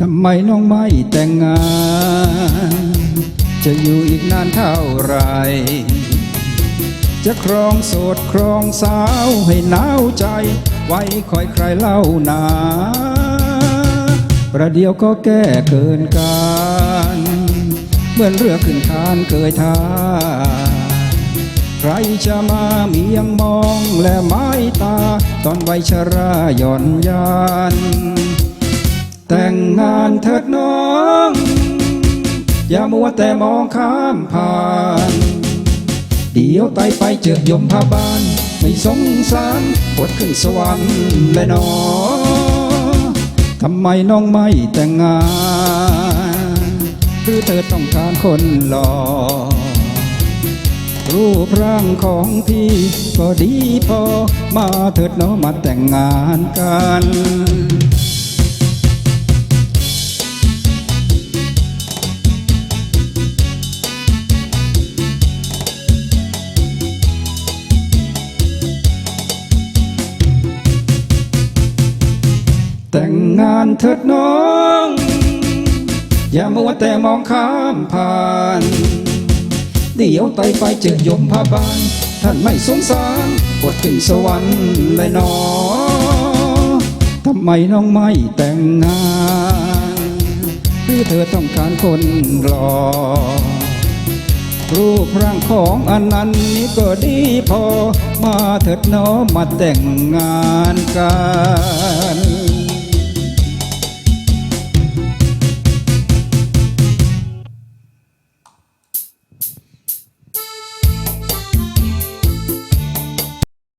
ทำไมน้องไม่แต่งงาน จะอยู่อีกนานเท่าไร จะครองโสดครองสาวให้หนาวใจ ไว้คอยใครเล่านา ประเดี๋ยวก็แก้เกินการ เหมือนเรือขึ้นคานเคยท่าใครจะมาเมียงมองและไม้ตา ตอนใบชราหย่อนยาน แต่งงานเถิดน้อง อย่ามัวแต่มองข้ามผ่าน เดี๋ยวไตไปเจอยมพาบาลไม่สงสารปวดขึ้นสวรรค์เลยนอทำไมน้องไม่แต่งงาน หรือเธอต้องการคนหล่อรูปร่างของพี่ก็ดีพอ มาเถิดเนาะมาแต่งงานกัน แต่งงานเถิดน้อง อย่ามัวแต่มองข้ามผ่านเดี๋ยวไตไปเจอยมพาบาลท่านไม่สงสารปวดขึ้นสวรรค์เลยนอทำไมน้องไม่แต่งงานหรือเธอต้องการคนรอ รูปร่างของอันนั้นนี้ก็ดีพอ มาเถิดน้อมาแต่งงานกัน